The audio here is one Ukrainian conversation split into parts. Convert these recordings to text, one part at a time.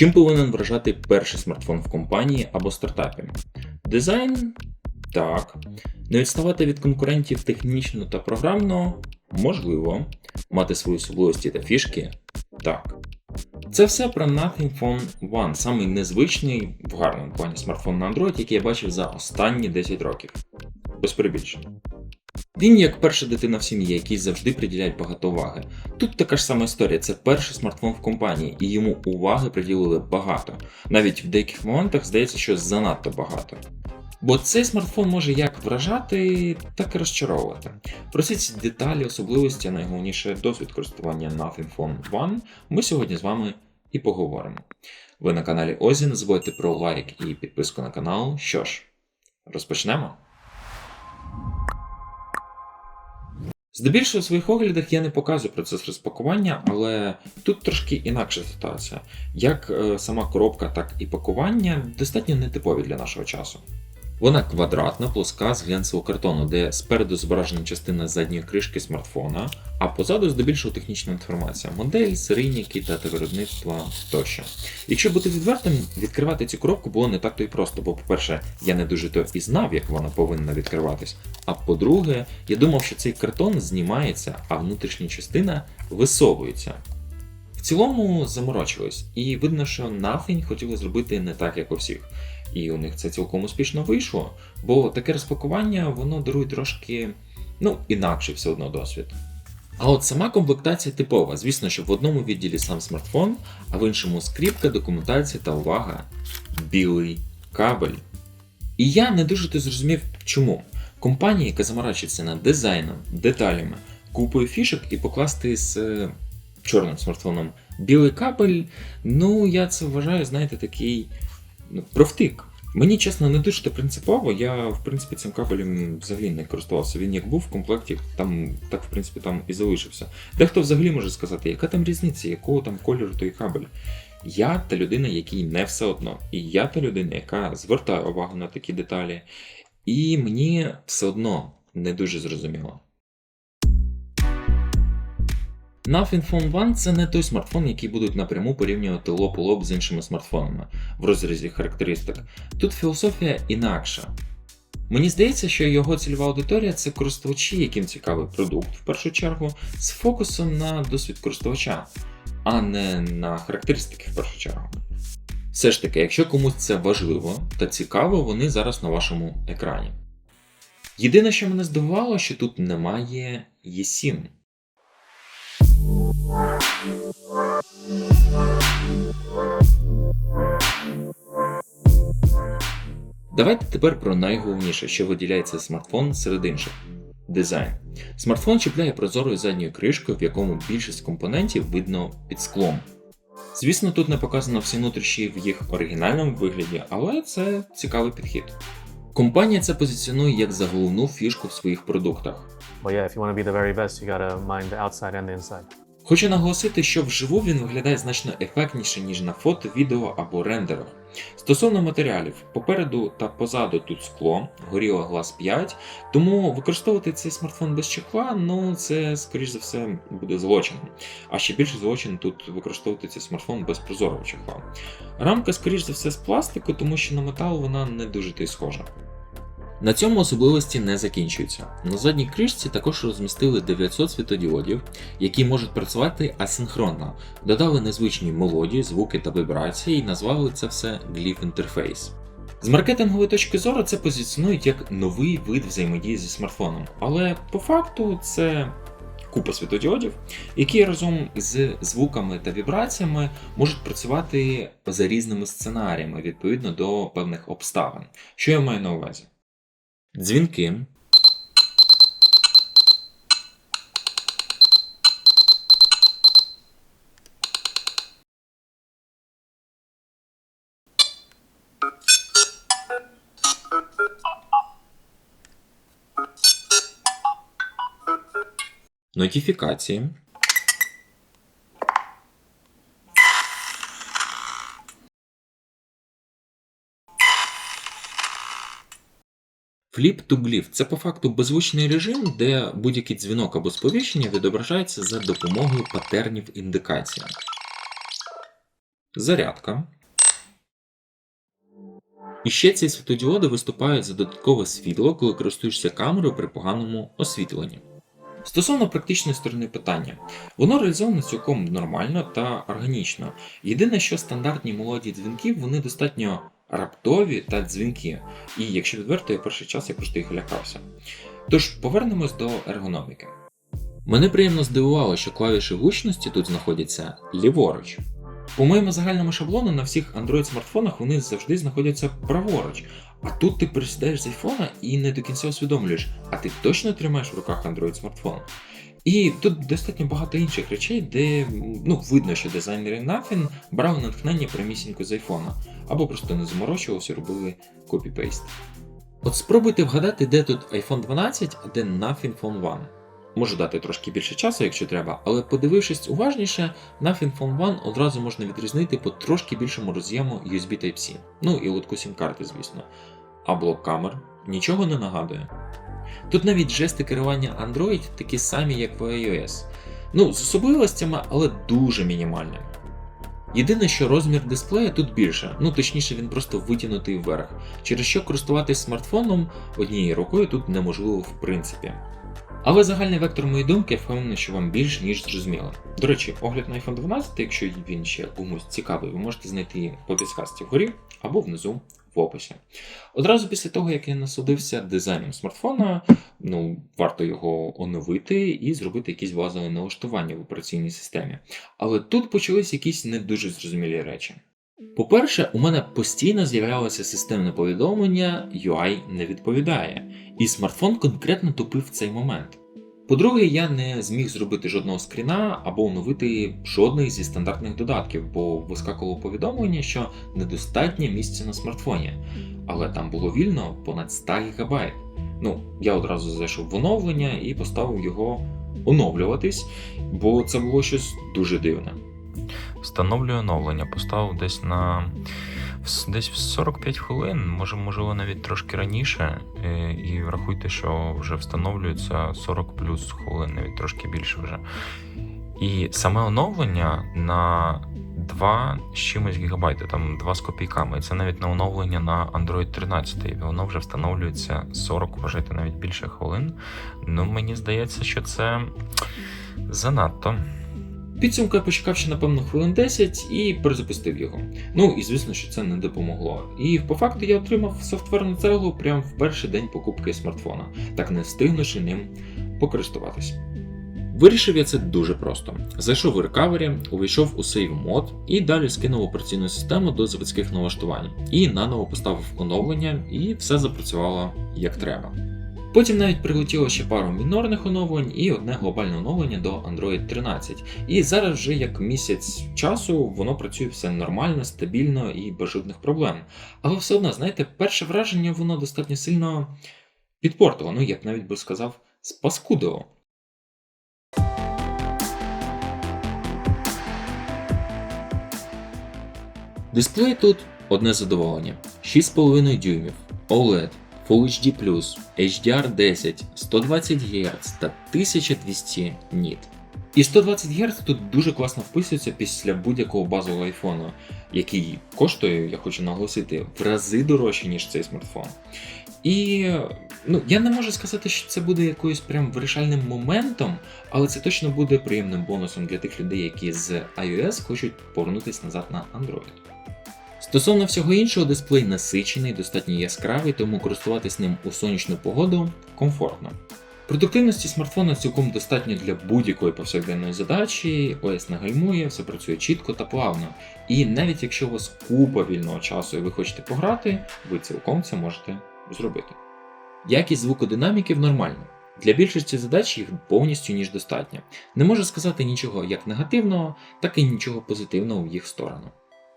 Чим повинен вражати перший смартфон в компанії або стартапі? Дизайн? Так. Не відставати від конкурентів технічно та програмно? Можливо. Мати свої особливості та фішки? Так. Це все про Nothing Phone One, самий незвичний в гарному плані смартфон на Android, який я бачив за останні 10 років. Без перебільшення. Він як перша дитина в сім'ї, якій завжди приділяють багато уваги. Тут така ж сама історія, це перший смартфон в компанії, і йому уваги приділили багато. Навіть в деяких моментах здається, що занадто багато. Бо цей смартфон може як вражати, так і розчаровувати. Про всі ці деталі, особливості, найголовніше досвід користування Nothing Phone One ми сьогодні з вами і поговоримо. Ви на каналі Озі, не про лайк і підписку на канал. Що ж, розпочнемо. Здебільшого в своїх оглядах я не показую процес розпакування, але тут трошки інакша ситуація. Як е, сама коробка, так і пакування достатньо нетипові для нашого часу. Вона квадратна, плоска з глянцевого картону, де спереду зображена частина задньої кришки смартфона, а позаду здебільшого технічна інформація, модель, серійники, дата виробництва тощо. Якщо бути відвертим, відкривати цю коробку було не так то й просто, бо, по-перше, я не дуже то і знав, як вона повинна відкриватись. А по-друге, я думав, що цей картон знімається, а внутрішня частина висовується. В цілому заморочились, і видно, що Nothing хотіли зробити не так, як у всіх. І у них це цілком успішно вийшло, бо таке розпакування воно дарує трошки ну, інакший все одно досвід. А от сама комплектація типова. Звісно, що в одному відділі сам смартфон, а в іншому скріпка, документація та увага, білий кабель. І я не дуже то зрозумів, чому. Компанія, яка заморачується над дизайном, деталями, купою фішок і покласти з е, чорним смартфоном білий кабель, ну я це вважаю, знаєте, такий провтик. Мені чесно не дуже принципово. Я в принципі цим кабелем взагалі не користувався. Він як був в комплекті, там так в принципі там і залишився. Дехто взагалі може сказати, яка там різниця, якого там кольору той кабель. Я та людина, якій не все одно. І я та людина, яка звертає увагу на такі деталі. І мені все одно не дуже зрозуміло. Nothing Phone One це не той смартфон, який будуть напряму порівнювати лоб у лоб з іншими смартфонами в розрізі характеристик. Тут філософія інакша. Мені здається, що його цільова аудиторія це користувачі, яким цікавий продукт в першу чергу, з фокусом на досвід користувача, а не на характеристики в першу чергу. Все ж таки, якщо комусь це важливо та цікаво, вони зараз на вашому екрані. Єдине, що мене здивувало, що тут немає eSIM. Давайте тепер про найголовніше, що виділяється смартфон серед інших дизайн. Смартфон чіпляє прозорою задньою кришкою, в якому більшість компонентів видно під склом. Звісно, тут не показано всі внутрішні в їх оригінальному вигляді, але це цікавий підхід. Компанія це позиціонує як за головну фішку в своїх продуктах. But yeah, if you want to be the very best, you gotta mind the outside and the inside. Хочу наголосити, що вживу він виглядає значно ефектніше, ніж на фото, відео або рендерах. Стосовно матеріалів, попереду та позаду тут скло, Gorilla Glass 5, тому використовувати цей смартфон без чехла, ну це, скоріш за все, буде злочином. А ще більше злочин тут використовувати цей смартфон без прозорого чехла. Рамка, скоріш за все, з пластику, тому що на метал вона не дуже та й схожа. На цьому особливості не закінчуються. На задній кришці також розмістили 900 світодіодів, які можуть працювати асинхронно, додали незвичні мелодії, звуки та вібрації і назвали це все Glyph Interface. З маркетингової точки зору це позиціонують як новий вид взаємодії зі смартфоном, але по факту це купа світодіодів, які разом з звуками та вібраціями можуть працювати за різними сценаріями відповідно до певних обставин. Що я маю на увазі? Дзвінки. Нотифікації. Flip to Glyph – це по факту беззвучний режим, де будь-який дзвінок або сповіщення відображається за допомогою патернів індикації. зарядка. І ще ці світлодіоди виступають за додаткове світло, коли користуєшся камерою при поганому освітленні. Стосовно практичної сторони питання, воно реалізовано цілком нормально та органічно. Єдине, що стандартні мелодії дзвінків вони достатньо раптові та дзвінки, і якщо відверто, я перший час я просто їх лякався. Тож повернемось до ергономіки. Мене приємно здивувало, що клавіші гучності тут знаходяться ліворуч. По моєму загальному шаблону на всіх Android смартфонах вони завжди знаходяться праворуч. А тут ти пересідаєш з айфона і не до кінця усвідомлюєш, а ти точно тримаєш в руках Android смартфон. І тут достатньо багато інших речей, де ну, видно, що дизайнери Nothing брали натхнення прямісінько з айфона, або просто не заморочувалися, робили копі-пейст. От спробуйте вгадати, де тут iPhone 12, а де Nothing Phone 1. Можу дати трошки більше часу, якщо треба, але подивившись уважніше, Nothing Phone 1 одразу можна відрізнити по трошки більшому роз'єму USB Type-C. Ну і лотку сім-карти, звісно. А блок камер нічого не нагадує. Тут навіть жести керування Android такі самі, як в iOS. Ну, з особливостями, але дуже мінімальними. Єдине, що розмір дисплея тут більше, ну точніше, він просто витягнутий вверх, через що користуватись смартфоном однією рукою тут неможливо в принципі. Але загальний вектор моєї думки я впевнений, що вам більш ніж зрозуміло. До речі, огляд на iPhone 12, якщо він ще комусь цікавий, ви можете знайти по підсказці вгорі або внизу в описі. Одразу після того, як я насолодився дизайном смартфона, ну, варто його оновити і зробити якісь базові налаштування в операційній системі. Але тут почались якісь не дуже зрозумілі речі. По-перше, у мене постійно з'являлося системне повідомлення UI не відповідає, і смартфон конкретно тупив цей момент. По-друге, я не зміг зробити жодного скріна або оновити жодний зі стандартних додатків, бо вискакувало повідомлення, що недостатньо місця на смартфоні, але там було вільно понад 100 ГБ. Ну, я одразу зайшов в оновлення і поставив його оновлюватись, бо це було щось дуже дивне. Встановлюю оновлення, поставив десь на десь в 45 хвилин, може, можливо, навіть трошки раніше. е, І врахуйте, що вже встановлюється 40 плюс хвилин, навіть трошки більше вже. І саме оновлення на 2 з чимось гігабайти, там 2 з копійками. І це навіть на оновлення на Android 13. І воно вже встановлюється 40, вважайте, навіть більше хвилин. Ну, мені здається, що це занадто. Підсумку я почекав ще, напевно, хвилин 10 і перезапустив його. Ну і звісно, що це не допомогло. І по факту я отримав софтверну цеглу прямо в перший день покупки смартфона, так не встигнувши ним покористуватись. Вирішив я це дуже просто. Зайшов у рекавері, увійшов у Save мод і далі скинув операційну систему до заводських налаштувань. І наново поставив оновлення, і все запрацювало як треба. Потім навіть прилетіло ще пару мінорних оновлень і одне глобальне оновлення до Android 13. І зараз вже як місяць часу воно працює все нормально, стабільно і без жодних проблем. Але все одно, знаєте, перше враження воно достатньо сильно підпортило, ну я б навіть би сказав, спаскудило. Дисплей тут одне задоволення: 6,5 дюймів, OLED, Full HD+, HDR10, 120 Гц та 1200 ніт. І 120 Гц тут дуже класно вписується після будь-якого базового айфону, який коштує, я хочу наголосити, в рази дорожче, ніж цей смартфон. І ну, я не можу сказати, що це буде якоюсь прям вирішальним моментом, але це точно буде приємним бонусом для тих людей, які з iOS хочуть повернутися назад на Android. Стосовно всього іншого, дисплей насичений, достатньо яскравий, тому користуватись ним у сонячну погоду комфортно. Продуктивності смартфона цілком достатньо для будь-якої повсякденної задачі, ОС не гальмує, все працює чітко та плавно. І навіть якщо у вас купа вільного часу і ви хочете пограти, ви цілком це можете зробити. Якість звукодинаміків нормальна. Для більшості задач їх повністю ніж достатньо. Не можу сказати нічого як негативного, так і нічого позитивного в їх сторону.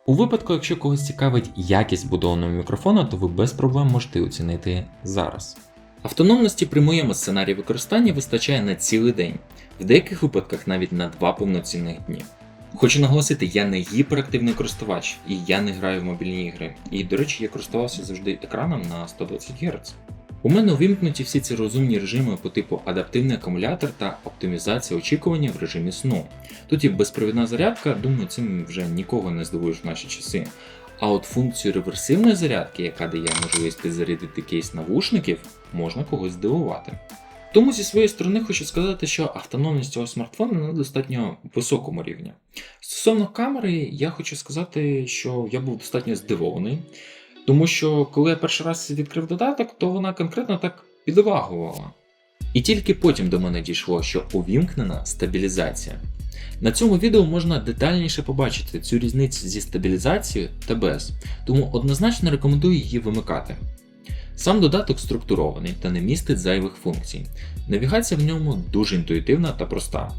У випадку, якщо когось цікавить якість будованого мікрофона, то ви без проблем можете оцінити зараз. Автономності при моєму сценарії використання вистачає на цілий день, в деяких випадках навіть на два повноцінних дні. Хочу наголосити, я не гіперактивний користувач і я не граю в мобільні ігри. І, до речі, я користувався завжди екраном на 120 Гц. У мене увімкнуті всі ці розумні режими по типу адаптивний акумулятор та оптимізація очікування в режимі сну. Тут є безпровідна зарядка, думаю, цим вже нікого не здивуєш в наші часи. А от функцію реверсивної зарядки, яка дає можливість підзарядити кейс навушників, можна когось здивувати. Тому зі своєї сторони хочу сказати, що автономність цього смартфона на достатньо високому рівні. Стосовно камери, я хочу сказати, що я був достатньо здивований, тому що коли я перший раз відкрив додаток, то вона конкретно так підвагувала. І тільки потім до мене дійшло, що увімкнена стабілізація. На цьому відео можна детальніше побачити цю різницю зі стабілізацією та без, тому однозначно рекомендую її вимикати. Сам додаток структурований та не містить зайвих функцій. Навігація в ньому дуже інтуїтивна та проста.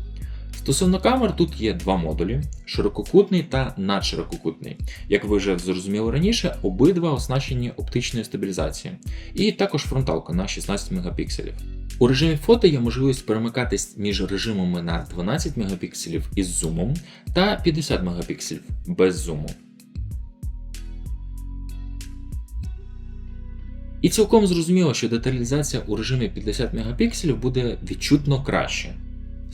Стосовно камер, тут є два модулі: ширококутний та надширококутний. Як ви вже зрозуміли раніше, обидва оснащені оптичною стабілізацією, і також фронталка на 16 мегапікселів. У режимі фото є можливість перемикатись між режимами на 12 мегапікселів із зумом та 50 мегапікселів без зуму. І цілком зрозуміло, що деталізація у режимі 50 мегапікселів буде відчутно краще.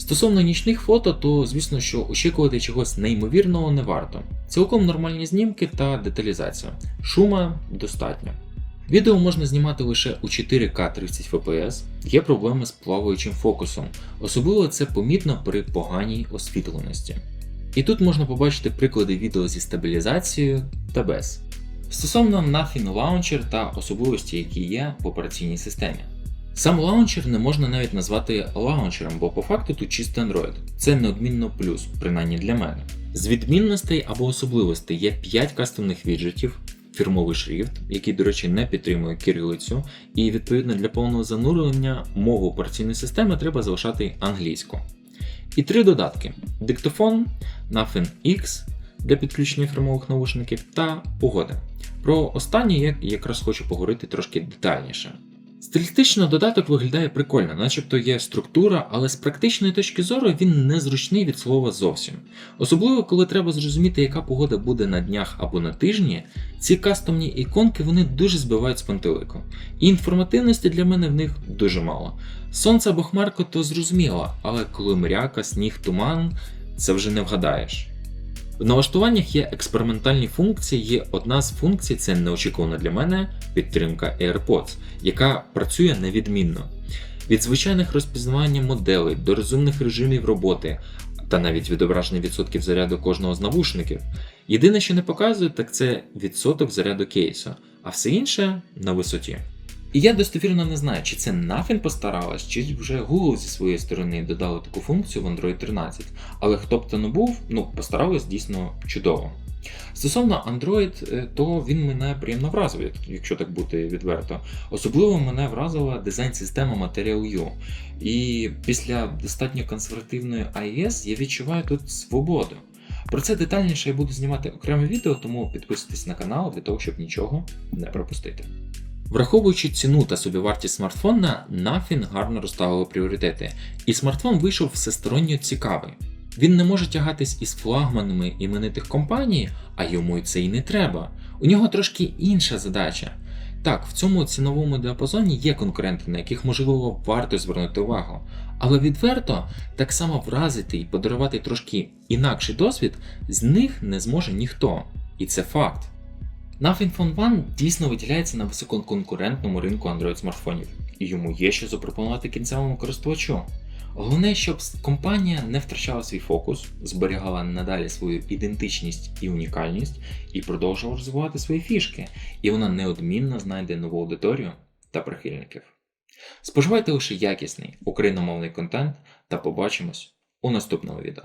Стосовно нічних фото, то звісно, що очікувати чогось неймовірного не варто. Цілком нормальні знімки та деталізація. Шума достатньо. Відео можна знімати лише у 4К 30 fps, є проблеми з плаваючим фокусом, особливо це помітно при поганій освітленості. І тут можна побачити приклади відео зі стабілізацією та без. Стосовно Nothing Launcher та особливості, які є в операційній системі. Сам лаунчер не можна навіть назвати лаунчером, бо по факту тут чистий Android. Це неодмінно плюс, принаймні для мене. З відмінностей або особливостей є 5 кастомних віджитів, фірмовий шрифт, який, до речі, не підтримує кирилицю, і відповідно для повного занурення мову операційної системи треба залишати англійську. І три додатки: диктофон, Nothing X для підключення фірмових наушників та погоди. Про останнє я якраз хочу поговорити трошки детальніше. Стилістично додаток виглядає прикольно, начебто є структура, але з практичної точки зору він незручний від слова зовсім. Особливо, коли треба зрозуміти, яка погода буде на днях або на тижні, ці кастомні іконки вони дуже збивають з пантелику. І інформативності для мене в них дуже мало. Сонце або хмарко то зрозуміло, але коли мряка, сніг, туман, це вже не вгадаєш. В налаштуваннях є експериментальні функції, є одна з функцій, це неочікувана для мене підтримка AirPods, яка працює невідмінно. Від звичайних розпізнавання моделей до розумних режимів роботи та навіть відображення відсотків заряду кожного з навушників. Єдине, що не показує, так це відсоток заряду кейсу, а все інше на висоті. І я достовірно не знаю, чи це Nothing постаралась, чи вже Google зі своєї сторони додали таку функцію в Android 13. Але хто б то не був, ну постарались дійсно чудово. Стосовно Android, е, то він мене приємно вразив, якщо так бути відверто. Особливо мене вразила дизайн-система Material U. І після достатньо консервативної iOS я відчуваю тут свободу. Про це детальніше я буду знімати окреме відео, тому підписуйтесь на канал для того, щоб нічого не пропустити. Враховуючи ціну та собівартість смартфона, Nothing гарно розставило пріоритети, і смартфон вийшов всесторонньо цікавий. Він не може тягатись із флагманами іменитих компаній, а йому це й не треба. У нього трошки інша задача. Так, в цьому ціновому діапазоні є конкуренти, на яких можливо варто звернути увагу, але відверто так само вразити і подарувати трошки інакший досвід з них не зможе ніхто. І це факт. Nothing Phone One дійсно виділяється на висококонкурентному ринку Android смартфонів, і йому є що запропонувати кінцевому користувачу. Головне, щоб компанія не втрачала свій фокус, зберігала надалі свою ідентичність і унікальність і продовжувала розвивати свої фішки, і вона неодмінно знайде нову аудиторію та прихильників. Споживайте лише якісний україномовний контент та побачимось у наступному відео.